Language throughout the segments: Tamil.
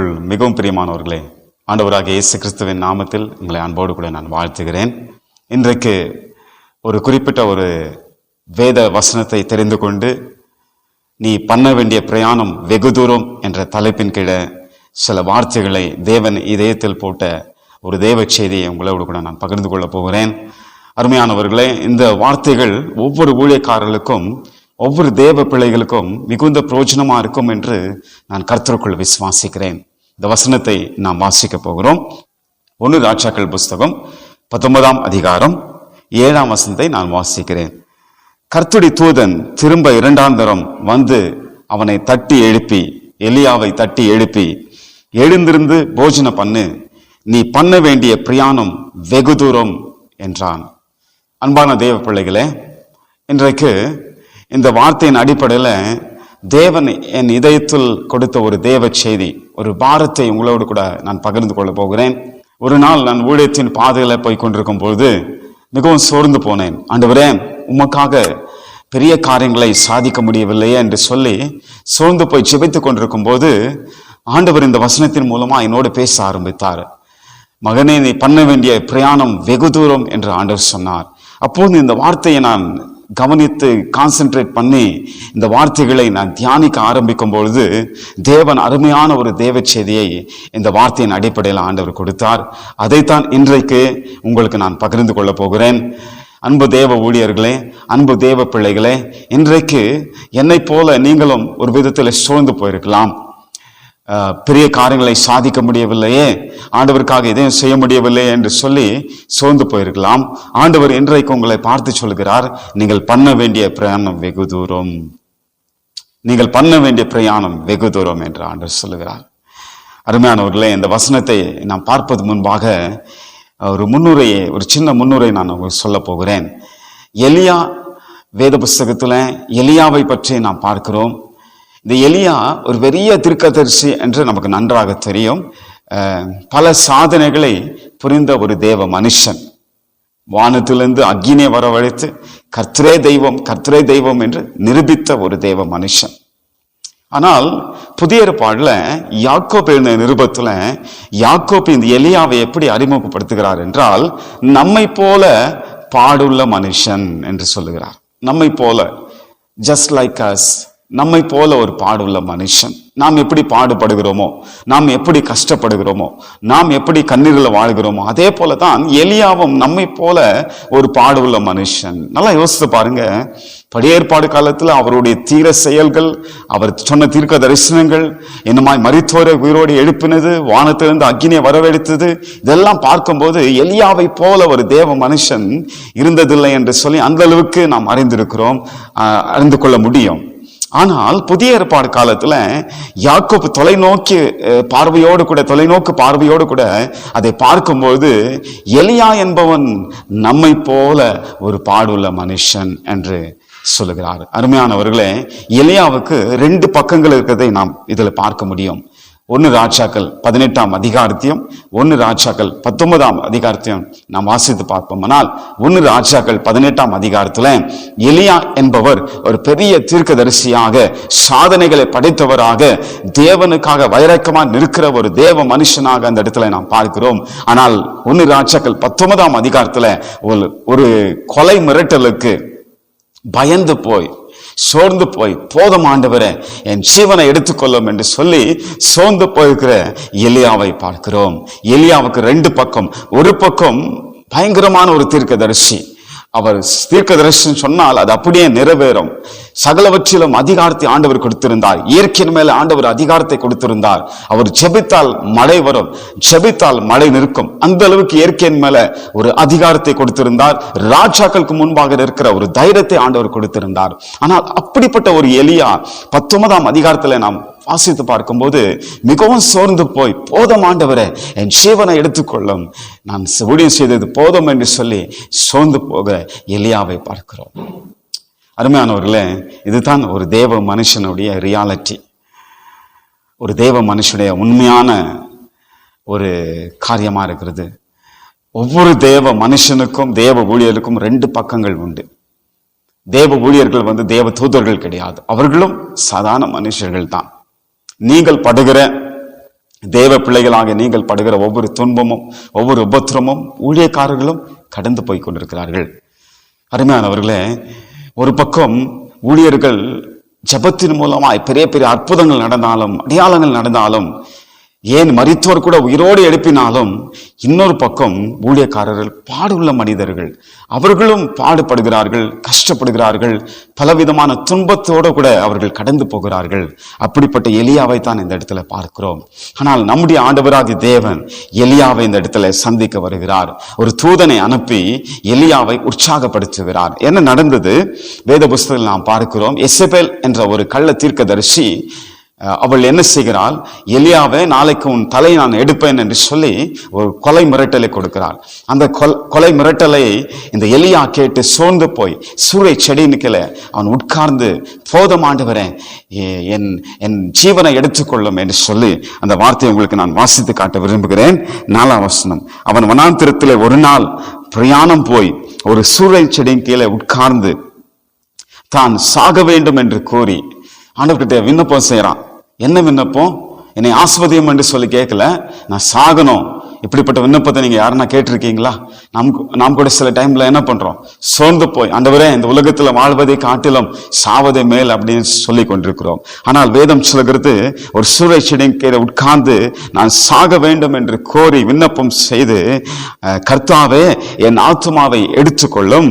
கிறிஸ்துவுக்குள் மிகவும் பிரியமானவர்களே ஆண்டவராக இயேசு கிறிஸ்துவின் நாமத்தில் உங்களை அன்போடு கூட நான் வாழ்த்துகிறேன். இன்றைக்கு ஒரு குறிப்பிட்ட ஒரு வேத வசனத்தை தெரிந்து கொண்டு நீ பண்ண வேண்டிய பிரயாணம் வெகு தூரம் என்ற தலைப்பின் கீழே சில வார்த்தைகளை தேவன் இதயத்தில் போட்ட ஒரு தேவ செய்தியை உங்களோடு கூட நான் பகிர்ந்து கொள்ளப் போகிறேன். அருமையானவர்களே இந்த வார்த்தைகள் ஒவ்வொரு ஊழியக்காரர்களுக்கும் ஒவ்வொரு தேவ பிள்ளைகளுக்கும் மிகுந்த பிரயோஜனமா இருக்கும் என்று நான் கர்த்தருக்குள் விசுவாசிக்கிறேன். இந்த வசனத்தை நாம் வாசிக்க போகிறோம். ஒன்று ராஜாக்கள் புஸ்தகம் பத்தொன்பதாம் அதிகாரம் ஏழாம் வசனத்தை நான் வாசிக்கிறேன். கர்த்துடி தூதன் திரும்ப இரண்டாம் தரம் வந்து அவனை தட்டி எழுப்பி எலியாவை தட்டி எழுப்பி எழுந்திருந்து போஜனம் பண்ணு நீ பண்ண வேண்டிய பிரயாணம் வெகு தூரம் என்றான். அன்பான தேவ பிள்ளைகளே இன்றைக்கு இந்த வார்த்தையின் அடிப்படையில் தேவன் என் இதயத்தில் கொடுத்த ஒரு தேவ செய்தி ஒரு பாரத்தை உங்களோடு கூட நான் பகிர்ந்து கொள்ள போகிறேன். ஒரு நாள் நான் ஊழியத்தின் பாதையில போய் கொண்டிருக்கும் பொழுது மிகவும் சோர்ந்து போனேன். ஆண்டவரே உமக்காக பெரிய காரியங்களை சாதிக்க முடியவில்லையே என்று சொல்லி சோர்ந்து போய் ஜெபித்துக் கொண்டிருக்கும் போது ஆண்டவர் இந்த வசனத்தின் மூலமா என்னோடு பேச ஆரம்பித்தார். மகனே நீ பண்ண வேண்டிய பிரயாணம் வெகு தூரம் என்று ஆண்டவர் சொன்னார். அப்போது இந்த வார்த்தையை நான் கவனித்து கான்சென்ட்ரேட் பண்ணி இந்த வார்த்தைகளை நான் தியானிக்க ஆரம்பிக்கும் பொழுது தேவன் அருமையான ஒரு தேவ செய்தியை இந்த வார்த்தையின் அடிப்படையில் ஆண்டவர் கொடுத்தார். அதைத்தான் இன்றைக்கு உங்களுக்கு நான் பகிர்ந்து கொள்ளப் போகிறேன். அன்பு தேவ ஊழியர்களே அன்பு தேவ பிள்ளைகளே இன்றைக்கு என்னைப் போல நீங்களும் ஒரு விதத்தில் சூழ்ந்து போயிருக்கலாம். பெரிய காரியங்களை சாதிக்க முடியவில்லையே. ஆண்டவருக்காக எதையும் செய்ய முடியவில்லை என்று சொல்லி சோர்ந்து போயிருக்கலாம். ஆண்டவர் இன்றைக்கு உங்களை பார்த்து சொல்கிறார் நீங்கள் பண்ண வேண்டிய பிரயாணம் வெகு தூரம். நீங்கள் பண்ண வேண்டிய பிரயாணம் வெகு தூரம் என்று ஆண்டவர் சொல்லுகிறார். அருமையானவர்களே இந்த வசனத்தை நான் பார்ப்பது முன்பாக ஒரு முன்னுரையை ஒரு சின்ன முன்னுரை நான் உங்களுக்கு சொல்ல போகிறேன். எலியா வேத புஸ்தகத்தில் எலியாவை பற்றி நாம் பார்க்கிறோம். இந்த எலியா ஒரு பெரிய திருக்கதரிசி என்று நமக்கு நன்றாக தெரியும். பல சாதனைகளை புரிந்த ஒரு தேவ மனுஷன். வானத்திலிருந்து அக்னியை வரவழைத்து கர்த்தரே தெய்வம் கர்த்தரே தெய்வம் என்று நிரூபித்த ஒரு தேவ மனுஷன். ஆனால் புதிய ஏற்பாடில் யாக்கோப் எழுந்த நிருபத்துல யாக்கோப் இந்த எலியாவை எப்படி அறிமுகப்படுத்துகிறார் என்றால் நம்மை போல பாடுள்ள மனுஷன் என்று சொல்லுகிறார். நம்மை போல ஜஸ்ட் லைக் அஸ் நம்மை போல ஒரு பாடுள்ள மனுஷன். நாம் எப்படி பாடுபடுகிறோமோ நாம் எப்படி கஷ்டப்படுகிறோமோ நாம் எப்படி கண்ணீரில் வாழ்கிறோமோ அதே போல தான் எலியாவும் நம்மை போல ஒரு பாடுள்ள மனுஷன். நல்லா யோசித்து பாருங்க. படியேற்பாடு காலத்தில் அவருடைய தீர செயல்கள் அவர் சொன்ன தீர்க்க தரிசனங்கள் என்னமாய் மருத்துவரை உயிரோடு எழுப்பினது வானத்திலிருந்து அக்னியை வரவெடுத்தது இதெல்லாம் பார்க்கும்போது எலியாவை போல ஒரு தேவ மனுஷன் இருந்ததில்லை என்று சொல்லி அந்த அளவுக்கு நாம் அறிந்திருக்கிறோம் அறிந்து கொள்ள முடியும். ஆனால் புதிய ஏற்பாடு காலத்தில் யாக்கோப்பு தொலைநோக்கி பார்வையோடு கூட தொலைநோக்கு பார்வையோடு கூட அதை பார்க்கும்போது எலியா என்பவன் நம்மை போல ஒரு பாடுள்ள மனுஷன் என்று சொல்லுகிறார் அருமையானவர்களே எலியாவுக்கு ரெண்டு பக்கங்கள் இருக்கிறதை நாம் இதில் பார்க்க முடியும். ஒன்று ராஜாக்கள் பதினெட்டாம் அதிகாரத்தையும் ஒன்று ராஜாக்கள் பத்தொன்பதாம் அதிகாரத்தையும் நாம் வாசித்து பார்ப்போம்னால் ஒன்று ராஜாக்கள் பதினெட்டாம் அதிகாரத்தில் எலியா என்பவர் ஒரு பெரிய தீர்க்கதரிசியாக சாதனைகளை படைத்தவராக தேவனுக்காக வைரக்கமாக நிற்கிற ஒரு தேவ மனுஷனாக அந்த இடத்துல நாம் பார்க்கிறோம். ஆனால் ஒன்று ராஜாக்கள் பத்தொன்பதாம் அதிகாரத்தில் ஒரு ஒரு கொலை மிரட்டலுக்கு பயந்து போய் சோர்ந்து போய் போதும் ஆண்டவரே என் ஜீவனை எடுத்துக்கொள்ளும் என்று சொல்லி சோர்ந்து போயிருக்கிற எலியாவை பார்க்கிறோம். எலியாவுக்கு ரெண்டு பக்கம் ஒரு பக்கம் பயங்கரமான ஒரு தீர்க்கதரிசி. அவர் தீர்க்கதரிசின்னு சொன்னால் அது அப்படியே நிறைவேறும். சகலவற்றிலும் அதிகாரத்தை ஆண்டவர் கொடுத்திருந்தார். இயற்கையின் மேல ஆண்டவர் அதிகாரத்தை கொடுத்திருந்தார். அவர் ஜெபித்தால் மழை வரும். ஜெபித்தால் மழை நிற்கும். அந்த அளவுக்கு இயற்கையின் மேல ஒரு அதிகாரத்தை கொடுத்திருந்தார். ராஜாக்களுக்கு முன்பாக இருக்கிற ஒரு தைரியத்தை ஆண்டவர் கொடுத்திருந்தார். ஆனால் அப்படிப்பட்ட ஒரு எலியா பத்தொன்பதாம் அதிகாரத்துல நாம் வாசித்து பார்க்கும்போது மிகவும் சோர்ந்து போய் போதம் ஆண்டவரை என் ஜீவனை எடுத்துக்கொள்ளும். நான் ஊழியம் செய்தது போதும் என்று சொல்லி சோர்ந்து போக எலியாவை பார்க்கிறோம். அருமையானவர்களே இதுதான் ஒரு தேவ மனுஷனுடைய ரியாலிட்டி ஒரு தேவ மனுஷனுடைய உண்மையான ஒரு காரியமாக இருக்கிறது. ஒவ்வொரு தேவ மனுஷனுக்கும் தேவ ஊழியருக்கும் ரெண்டு பக்கங்கள் உண்டு. தேவ ஊழியர்கள் வந்து தேவ தூதர்கள் கிடையாது. அவர்களும் சாதாரண மனுஷர்கள் தான். நீங்கள் படுகிற தேவ பிள்ளைகளாக நீங்கள் படுகிற ஒவ்வொரு துன்பமும் ஒவ்வொரு உபத்திரமும் ஊழியக்காரர்களும் கடந்து போய் கொண்டிருக்கிறார்கள். அருமையானவர்களே ஒரு பக்கம் ஊழியர்கள் ஜெபத்தின் மூலமாய் பெரிய பெரிய அற்புதங்கள் நடந்தாலும் அடையாளங்கள் நடந்தாலும் ஏன் மறித்தவர் கூட உயிரோடு எழுப்பினாலும் இன்னொரு பக்கம் ஊழியக்காரர்கள் பாடுள்ள மனிதர்கள். அவர்களும் பாடுபடுகிறார்கள் கஷ்டப்படுகிறார்கள். பலவிதமான துன்பத்தோடு கூட அவர்கள் கடந்து போகிறார்கள். அப்படிப்பட்ட எலியாவை தான் இந்த இடத்துல பார்க்கிறோம். ஆனால் நம்முடைய ஆண்டவராதி தேவன் எலியாவை இந்த இடத்துல சந்திக்க வருகிறார். ஒரு தூதனை அனுப்பி எலியாவை உற்சாகப்படுத்துகிறார். என்ன நடந்தது? வேத புஸ்தகத்தில் நாம் பார்க்கிறோம். எசபேல் என்ற ஒரு கள்ள தீர்க்கதரிசி தரிசி அவள் என்ன செய்கிறாள்? எலியாவை நாளைக்கு உன் தலை நான் எடுப்பேன் என்று சொல்லி ஒரு கொலை மிரட்டலை கொடுக்கிறாள். அந்த கொல்- கொலை மிரட்டலை இந்த எலியா கேட்டு சோர்ந்து போய் சூரிய செடின்னு கீழே அவன் உட்கார்ந்து போதமாண்டு வரேன் என் என் ஜீவனை எடுத்துக்கொள்ளும் என்று சொல்லி அந்த வார்த்தையை உங்களுக்கு நான் வாசித்து காட்ட விரும்புகிறேன். நாலாம் வசனம். அவன் வனாந்திரத்திலே ஒரு நாள் பிரயாணம் போய் ஒரு சூறை செடியின் கீழே உட்கார்ந்து தான் சாக வேண்டும் என்று கூறி ஆண்டவர்கிட்ட விண்ணப்பம் செய்கிறான். என்ன விண்ணப்பம்? என்னை ஆஸ்வதியம் என்று சொல்லி கேட்கல. நான் சாகணும். இப்படிப்பட்ட விண்ணப்பத்தை நீங்க யாருன்னா கேட்டிருக்கீங்களா? நாம் நாம் கூட சில டைம்ல என்ன பண்றோம்? சோர்ந்து போய் அந்தவரே இந்த உலகத்துல வாழ்வதை காட்டிலும் சாவதே மேல் அப்படின்னு சொல்லி கொண்டிருக்கிறோம். ஆனால் வேதம் சொல்கிறது ஒரு சூறை செடியின் கீழே உட்கார்ந்து நான் சாக வேண்டும் என்று கோரி விண்ணப்பம் செய்து அஹ், கர்த்தாவே என் ஆத்துமாவை எடுத்துக்கொள்ளும்.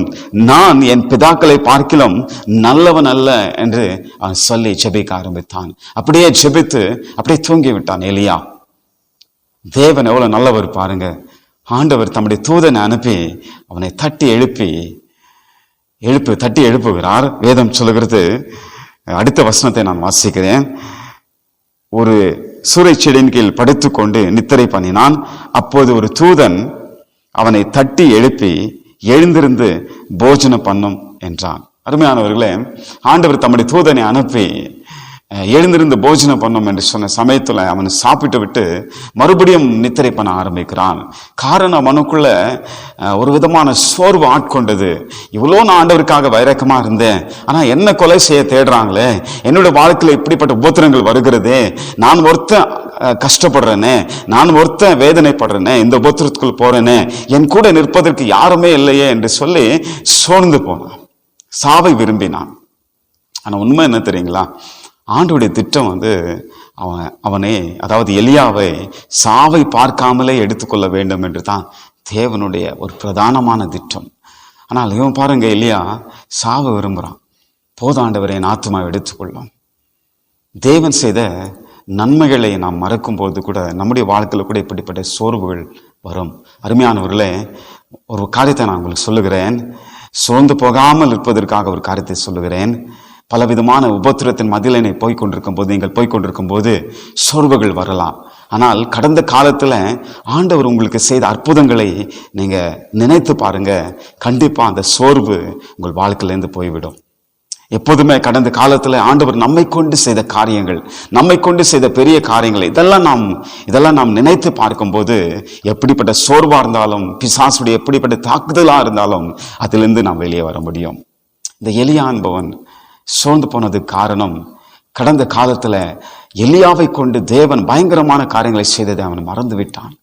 நான் என் பிதாக்களை பார்க்கிலும் நல்லவன் அல்ல என்று அவன் சொல்லி ஜெபிக்க ஆரம்பித்தான். அப்படியே ஜெபித்து அப்படியே தூங்கி விட்டான் எலியா. தேவன் எவ்வளோ நல்லவர் பாருங்க. ஆண்டவர் தம்முடைய தூதனை அனுப்பி அவனை தட்டி எழுப்பி எழுப்பு தட்டி எழுப்புகிறார். வேதம் சொல்லுகிறது அடுத்த வசனத்தை நான் வாசிக்கிறேன். ஒரு சூறை செடியின் கீழ் படுத்துக்கொண்டு நித்திரை பண்ணினான். அப்போது ஒரு தூதன் அவனை தட்டி எழுப்பி எழுந்திருந்து போஜனம் பண்ணும் என்றான். அருமையானவர்களே ஆண்டவர் தம்முடைய தூதனை அனுப்பி எழுந்திருந்து போஜனம் பண்ணோம் என்று சொன்ன சமயத்துல அவன் சாப்பிட்டு விட்டு மறுபடியும் நித்திரை பண்ண ஆரம்பிக்கிறான். காரணம் அவனுக்குள்ள ஒரு விதமான சோர்வு ஆட்கொண்டது. இவ்வளோ நான் ஆண்டவருக்காக வைரக்கமா இருந்தேன். ஆனா என்ன கொலை செய்ய தேடுறாங்களே? என்னோட வாழ்க்கையில் இப்படிப்பட்ட உபத்திரங்கள் வருகிறதே? நான் ஒருத்தன் கஷ்டப்படுறேனே? நான் ஒருத்தன் வேதனைப்படுறேனே? இந்த உபத்திரத்துக்குள் போறேனே? என் கூட நிற்பதற்கு யாருமே இல்லையே என்று சொல்லி சோர்ந்து போனான். சாவை விரும்பினான். ஆனா உண்மை என்ன தெரியுங்களா? ஆண்டுடைய திட்டம் வந்து அவன் அவனை அதாவது எலியாவை சாவை பார்க்காமலே எடுத்துக்கொள்ள வேண்டும் என்று தான் தேவனுடைய ஒரு பிரதானமான திட்டம். ஆனால் இவன் பாருங்க எலியா சாவை விரும்புகிறான் போதாண்டவரை என் ஆத்மாவை எடுத்துக்கொள்ளும். தேவன் செய்த நன்மைகளை நாம் மறக்கும்போது கூட நம்முடைய வாழ்க்கையில் கூட இப்படிப்பட்ட சோர்வுகள் வரும். அருமையானவர்களே ஒரு காரியத்தை நான் உங்களுக்கு சொல்லுகிறேன். சோர்ந்து போகாமல் இருப்பதற்காக ஒரு காரியத்தை சொல்லுகிறேன். பலவிதமான உபத்திரத்தின் மதிலனை போய் கொண்டிருக்கும் போது நீங்கள் போய் கொண்டிருக்கும் போது சோர்வுகள் வரலாம். ஆனால் கடந்த காலத்தில் ஆண்டவர் உங்களுக்கு செய்த அற்புதங்களை நீங்கள் நினைத்து பாருங்க. கண்டிப்பாக அந்த சோர்வு உங்கள் வாழ்க்கையிலேருந்து போய்விடும். எப்போதுமே கடந்த காலத்தில் ஆண்டவர் நம்மை கொண்டு செய்த காரியங்கள் நம்மை கொண்டு செய்த பெரிய காரியங்கள் இதெல்லாம் நாம் இதெல்லாம் நாம் நினைத்து பார்க்கும்போது எப்படிப்பட்ட சோர்வாக இருந்தாலும் பிசாசுடைய எப்படிப்பட்ட தாக்குதலாக இருந்தாலும் அதிலிருந்து நாம் வெளியே வர முடியும். இந்த எளிய அன்பவன் சோர்ந்து போனது காரணம் கடந்த காலத்துல எலியாவை கொண்டு தேவன் பயங்கரமான காரியங்களை செய்ததை அவன் மறந்து விட்டான்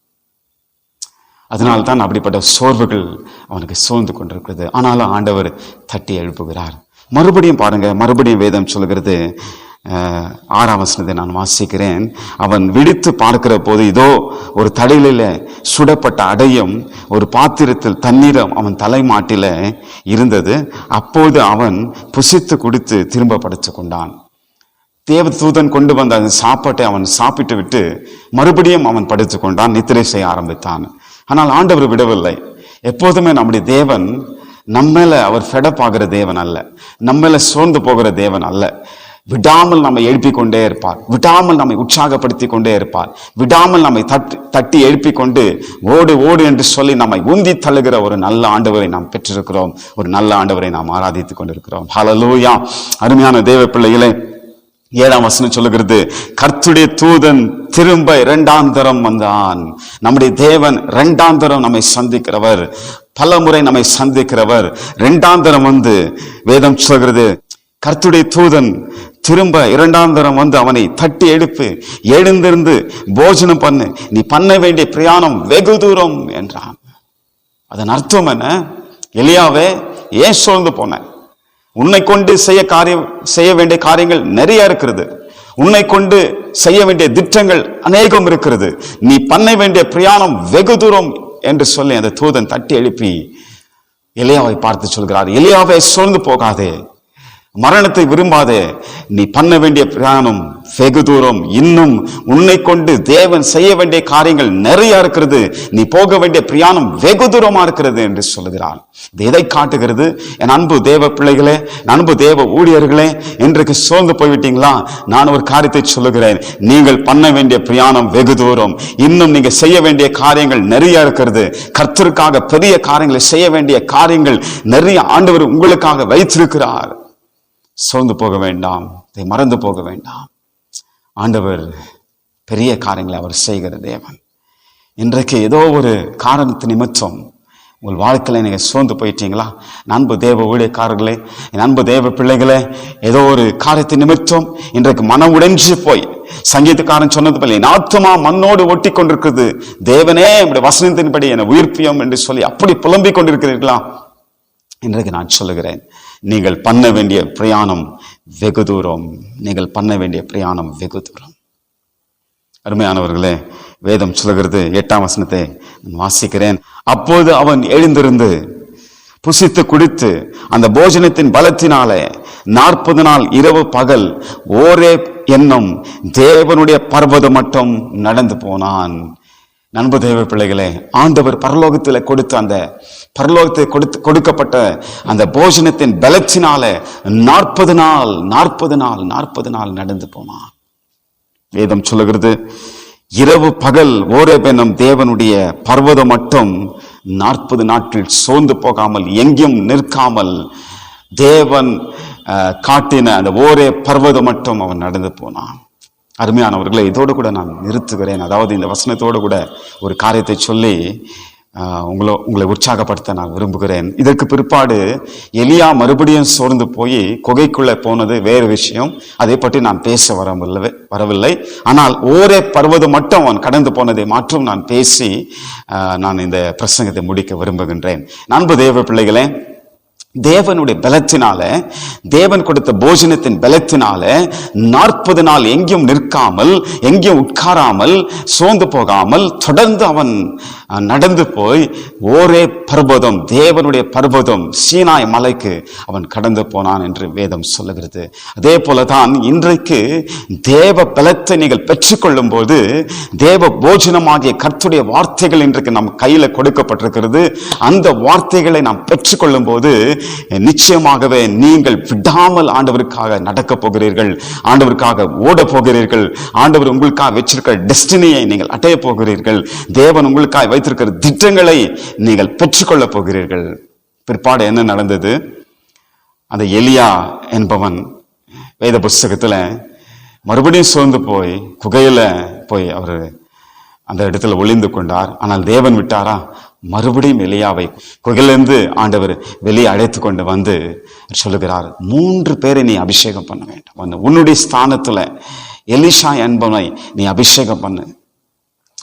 அதனால்தான் அப்படிப்பட்ட சோர்வுகள் அவனுக்கு சோர்ந்து கொண்டிருக்கிறது. ஆனாலும் ஆண்டவர் தட்டி எழுப்புகிறார். மறுபடியும் பாருங்க மறுபடியும் வேதம் சொல்கிறது ஆறாம் வசனத்தை நான் வாசிக்கிறேன். அவன் விடுத்து பார்க்கிற போது இதோ ஒரு தடையில சுடப்பட்ட அடையும் ஒரு பாத்திரத்தில் தண்ணீரம் அவன் தலைமாட்டில இருந்தது. அப்போது அவன் புசித்து குடித்து திரும்ப படைச்சு கொண்டான் தேவ தூதன் கொண்டு வந்த அந்த சாப்பாட்டை அவன் சாப்பிட்டு விட்டு மறுபடியும் அவன் படுத்து கொண்டான் நித்திரை செய்ய ஆரம்பித்தான். ஆனால் ஆண்டவர் விடவில்லை. எப்போதுமே நம்முடைய தேவன் நம்மள அவர் ஃபெடப் ஆகிற தேவன் அல்ல. நம்மள சோர்ந்து போகிற தேவன் அல்ல. விடாமல் நம்மை எழுப்பிக் கொண்டே இருப்பார். விடாமல் நம்மை உற்சாகப்படுத்தி கொண்டே இருப்பார். விடாமல் நம்மை தட்டி தட்டி எழுப்பிக் கொண்டு ஓடு ஓடு என்று சொல்லி நம்மை உந்தி தள்ளுகிற ஒரு நல்ல ஆண்டவரை நாம் பெற்றிருக்கிறோம். ஒரு நல்ல ஆண்டவரை நாம் ஆராதித்துக் கொண்டிருக்கிறோம். ஹலலூயா அருமையான தேவ பிள்ளைகளே ஏழாம் வசனம் சொல்லுகிறது கர்த்துடைய தூதன் திரும்ப இரண்டாம் தரம் வந்தான். நம்முடைய தேவன் இரண்டாம் தரம் நம்மை சந்திக்கிறவர். பல முறை நம்மை சந்திக்கிறவர். இரண்டாம் தரம் வந்து வேதம் சொல்கிறது கர்த்துடைய தூதன் திரும்ப இரண்டாம் தரம் வந்து அவனை தட்டி எழுப்பு எழுந்திருந்து போஜனம் பண்ணு. நீ பண்ண வேண்டிய பிரயாணம் வெகு தூரம் என்றான். அதன் அர்த்தம் என்ன? எளியாவே ஏன் சோழ்ந்து போன? உன்னை கொண்டு செய்ய காரியம் செய்ய வேண்டிய காரியங்கள் நிறைய இருக்கிறது. உன்னை கொண்டு செய்ய வேண்டிய திட்டங்கள் அநேகம் இருக்கிறது. நீ பண்ண வேண்டிய பிரயாணம் வெகு தூரம் என்று சொல்லி அந்த தூதன் தட்டி எழுப்பி எலியாவை பார்த்து சொல்கிறார். எலியாவை சோழ்ந்து போகாதே. மரணத்தை விரும்பாதே. நீ பண்ண வேண்டிய பிரயாணம் வெகு தூரம். இன்னும் உன்னை கொண்டு தேவன் செய்ய வேண்டிய காரியங்கள் நிறைய இருக்கிறது. நீ போக வேண்டிய பிரயாணம் வெகு தூரமா இருக்கிறது என்று சொல்லுகிறான் இது எதை காட்டுகிறது? என் அன்பு தேவ பிள்ளைகளே என் அன்பு தேவ ஊழியர்களே இன்றைக்கு சோர்ந்து போய்விட்டீங்களா? நான் ஒரு காரியத்தை சொல்லுகிறேன். நீங்கள் பண்ண வேண்டிய பிரயாணம் வெகு தூரம். இன்னும் நீங்க செய்ய வேண்டிய காரியங்கள் நிறைய இருக்கிறது. கர்த்தருக்காக பெரிய காரியங்களை செய்ய வேண்டிய காரியங்கள் நிறைய ஆண்டவர் உங்களுக்காக வைத்திருக்கிறார். சோர்ந்து போக வேண்டாம். இதை மறந்து போக வேண்டாம். ஆண்டவர் பெரிய காரியங்களை அவர் செய்கிற தேவன். இன்றைக்கு ஏதோ ஒரு காரணத்து நிமித்தம் உங்கள் வாழ்க்கையில நீங்க சோர்ந்து போயிட்டீங்களா? நண்பு தேவ ஊழியக்காரர்களே என் அன்பு தேவ பிள்ளைகளே ஏதோ ஒரு காரியத்தை நிமித்தம் இன்றைக்கு மனம் உடைஞ்சு போய் சங்கீதக்காரன் சொன்னது போல என் ஆத்மா மண்ணோடு ஒட்டி கொண்டிருக்கிறது தேவனே நம்முடைய வசனத்தின்படி என்னை உயிர்ப்பியம் என்று சொல்லி அப்படி புலம்பிக் கொண்டிருக்கிறீர்களா? இன்றைக்கு நான் சொல்லுகிறேன். நீங்கள் பண்ண வேண்டிய பிரயாணம் வெகு தூரம். நீங்கள் பண்ண வேண்டிய பிரயாணம் வெகு தூரம். அருமையானவர்களே வேதம் சொல்லுகிறது எட்டாம் வசனத்தை நான் வாசிக்கிறேன். அப்போது அவன் எழுந்திருந்து புசித்து குடித்து அந்த போஜனத்தின் பலத்தினாலே நாற்பது நாள் இரவு பகல் ஓரே எண்ணம் தேவனுடைய பர்வதம் மட்டும் நடந்து போனான். நண்பு தேவ பிள்ளைகளே ஆண்டவர் பரலோகத்தில் கொடுத்த அந்த பரலோகத்தை கொடுத்து கொடுக்கப்பட்ட அந்த போஜனத்தின் பலத்தினால நாற்பது நாள் நாற்பது நாள் நாற்பது நாள் நடந்து போனான் வேதம் சொல்லுகிறது இரவு பகல் ஓரேபெனும் தேவனுடைய பர்வதம் மட்டும் நாற்பது நாட்கள் சோர்ந்து போகாமல் எங்கேயும் நிற்காமல் தேவன் அஹ், காட்டின அந்த ஓரே பர்வதம் மட்டும் அவன் நடந்து போனான் அருமையானவர்களை இதோடு கூட நான் நிறுத்துகிறேன். அதாவது இந்த வசனத்தோடு கூட ஒரு காரியத்தை சொல்லி உங்களை உங்களை உற்சாகப்படுத்த நான் விரும்புகிறேன். இதற்கு பிற்பாடு எலியா மறுபடியும் சோர்ந்து போய் குகைக்குள்ளே போனது வேறு விஷயம். அதை பற்றி நான் பேச வரவில்லை வரவில்லை. ஆனால் ஓரே பர்வதம் மட்டும் அவன் கடந்து போனதை மாற்றும் நான் பேசி நான் இந்த பிரசங்கத்தை முடிக்க விரும்புகின்றேன். நண்பு தேவ பிள்ளைகளே தேவனுடைய பலத்தினால தேவன் கொடுத்த போஜனத்தின் பலத்தினால நாற்பது நாள் எங்கேயும் நிற்காமல் எங்கேயும் உட்காராமல் சோர்ந்து போகாமல் தொடர்ந்து அவன் நடந்து போய் ஓரே பர்வதம் தேவனுடைய பர்வதம் சீனாய் மலைக்கு அவன் கடந்து போனான் என்று வேதம் சொல்லுகிறது. அதே போல தான் இன்றைக்கு தேவ பலத்தை நீங்கள் பெற்றுக்கொள்ளும் போது தேவ போஜனமாகிய கர்த்துடைய வார்த்தைகள் இன்றைக்கு நம் கையில் கொடுக்கப்பட்டிருக்கிறது. அந்த வார்த்தைகளை நாம் பெற்றுக்கொள்ளும் போது நிச்சயமாகவே நீங்கள் விடாமல் ஆண்டவருக்காக நடக்கப் போகிறீர்கள் ஆண்டவருக்காக ஓட போகிறீர்கள் ஆண்டவர் உங்களுக்காக வச்சிருக்கிற டெஸ்டினியை நீங்கள் அடைய போகிறீர்கள் தேவன் உங்களுக்காக வைத்திருக்கிற திட்டங்களை நீங்கள் பெற்றுக்கொள்ளப் போகிறீர்கள். பிற்பாடு என்ன நடந்தது? அந்த எலியா என்பவன் வேத புஸ்தகத்துல மறுபடியும் சோர்ந்து போய் குகையில போய் அவர் அந்த இடத்துல ஒளிந்து கொண்டார். ஆனால் தேவன் விட்டாரா? மறுபடியும் எலியாவை குகையிலிருந்து ஆண்டவர் வெளியே அழைத்து கொண்டு வந்து சொல்லுகிறார் மூன்று பேரை நீ அபிஷேகம் பண்ண வேண்டும். உன்னுடைய ஸ்தானத்தில் எலிஷா என்பவனை நீ அபிஷேகம் பண்ணு.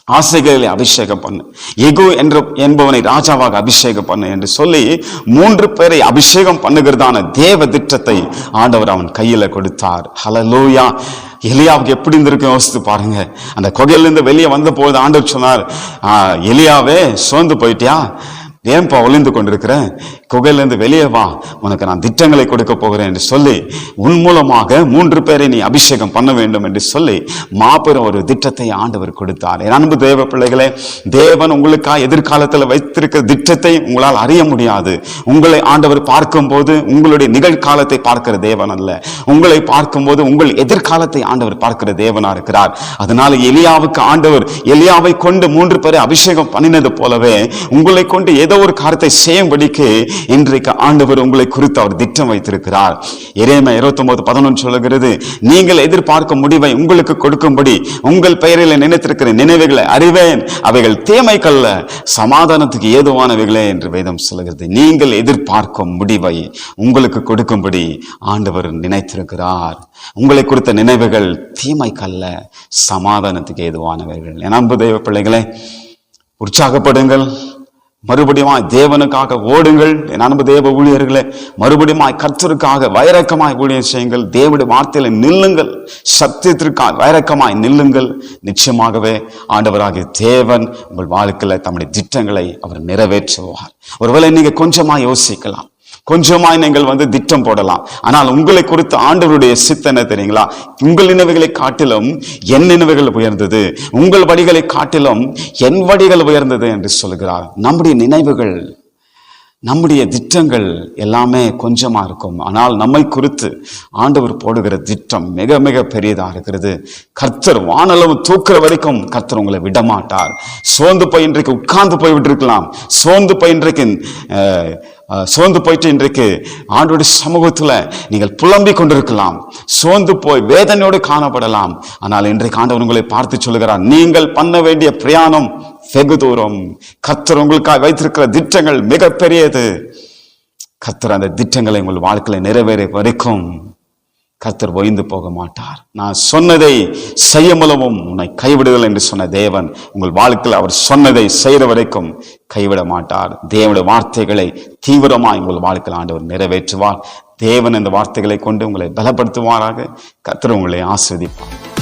ஆசைகளை அபிஷேகம் பண்ணு. எகு என்ற என்பவனை ராஜாவாக அபிஷேகம் பண்ணு என்று சொல்லி மூன்று பேரை அபிஷேகம் பண்ணுகிறதான தேவ திட்டத்தை ஆண்டவர் அவன் கையில கொடுத்தார். ஹலலூயா எலியாவுக்கு எப்படி இருந்திருக்கு யோசித்து பாருங்க. அந்த குகையிலிருந்து வெளியே வந்த போது ஆண்டவர் சொன்னார் எலியாவே சோர்ந்து போயிட்டியா? ஏன்பா ஒளிந்து கொண்டிருக்கிறேன் குகையிலேருந்து வெளியே வா. உனக்கு நான் திட்டங்களை கொடுக்க போகிறேன் என்று சொல்லி உன் மூலமாக மூன்று பேரை நீ அபிஷேகம் பண்ண வேண்டும் என்று சொல்லி மாபெரும் ஒரு திட்டத்தை ஆண்டவர் கொடுத்தார். என் அன்பு தேவ பிள்ளைகளே தேவன் உங்களுக்காக எதிர்காலத்தில் வைத்திருக்கிற திட்டத்தை உங்களால் அறிய முடியாது. உங்களை ஆண்டவர் பார்க்கும்போது உங்களுடைய நிகழ்காலத்தை பார்க்கிற தேவன் அல்ல. உங்களை பார்க்கும்போது உங்கள் எதிர்காலத்தை ஆண்டவர் பார்க்கிற தேவனா இருக்கிறார். அதனால எலியாவுக்கு ஆண்டவர் எலியாவை கொண்டு மூன்று பேரை அபிஷேகம் பண்ணினது போலவே உங்களை கொண்டு ஏதோ ஏதோ ஒரு காரியத்தை செய்யும்படிக்கு இன்றைக்கு ஆண்டவர் உங்களை குறித்து அவர் திட்டம் வைத்திருக்கிறார். இறைமை இருபத்தி ஒன்பது பதினொன்று சொல்லுகிறது நீங்கள் எதிர்பார்க்கும் முடிவை உங்களுக்கு கொடுக்கும்படி உங்கள் பெயரில் நினைத்திருக்கிற நினைவுகளை அறிவேன். அவைகள் தேமைக்கல்ல சமாதானத்துக்கு ஏதுவானவைகளே என்று வேதம் சொல்லுகிறது. நீங்கள் எதிர்பார்க்கும் முடிவை உங்களுக்கு கொடுக்கும்படி ஆண்டவர் நினைத்திருக்கிறார். உங்களை குறித்த நினைவுகள் தீமைக்கல்ல சமாதானத்துக்கு ஏதுவானவைகள். என் அன்பு தெய்வ பிள்ளைகளே உற்சாகப்படுங்கள். மறுபடியுமாய் தேவனுக்காக ஓடுங்கள். என் அன்பு தேவ ஊழியர்களே மறுபடியுமாய் கர்த்தருக்காக வைரக்கமாய் ஊழியம் செய்யுங்கள். தேவடைய வார்த்தையில நில்லுங்கள். சத்தியத்திற்காக வைரக்கமாய் நில்லுங்கள். நிச்சயமாகவே ஆண்டவராகிய தேவன் உங்கள் வாழ்க்கையில் தம்முடைய திட்டங்களை அவர் நிறைவேற்றுவார். ஒருவேளை நீங்க கொஞ்சமா யோசிக்கலாம். கொஞ்சமாய் நீங்கள் வந்து திட்டம் போடலாம். ஆனால் உங்களை குறித்து ஆண்டவருடைய சித்தம் என்ன தெரியுங்களா? உங்கள் நினைவுகளை காட்டிலும் என் நினைவுகள் உயர்ந்தது. உங்கள் வழிகளை காட்டிலும் என் வழிகள் உயர்ந்தது என்று சொல்கிறார் நம்முடைய நினைவுகள் நம்முடைய திட்டங்கள் எல்லாமே கொஞ்சமாக இருக்கும். ஆனால் நம்மை குறித்து ஆண்டவர் போடுகிற திட்டம் மிக மிக பெரியதாக இருக்கிறது. கர்த்தர் வானளவு தூக்குற வரைக்கும் கர்த்தர் உங்களை விடமாட்டார். சோர்ந்து போய் இன்றைக்கு உட்கார்ந்து போய் விட்டுருக்கலாம் சோர்ந்து போய் இன்றைக்கு சோர்ந்து போயிட்டு இன்றைக்கு ஆண்டோடைய சமூகத்தில் நீங்கள் புலம்பிக் கொண்டிருக்கலாம். சோர்ந்து போய் வேதனையோடு காணப்படலாம். ஆனால் இன்றைக்கு ஆண்டவர் உங்களை பார்த்து சொல்லுகிறார் நீங்கள் பண்ண வேண்டிய பிரயாணம் வெகு தூரம் கத்தர் உங்களுக்காக வைத்திருக்கிற திட்டங்கள் மிக பெரியது அந்த திட்டங்களை உங்கள் வாழ்க்கையில நிறைவேற வரைக்கும் கர்த்தர் ஒய்ந்து போக மாட்டார். நான் சொன்னதை செய்ய மூலமும் உன்னை கைவிடுதல் என்று சொன்ன தேவன் உங்கள் வாழ்க்கையில் அவர் சொன்னதை செய்கிற வரைக்கும் கைவிட மாட்டார். தேவனுடைய வார்த்தைகளை தீவிரமாய் உங்கள் வாழ்க்கையில் ஆண்டவர் நிறைவேற்றுவார். தேவன் இந்த வார்த்தைகளை கொண்டு உங்களை பலப்படுத்துவாராக. கர்த்தர் உங்களை ஆஸ்வதிப்பார்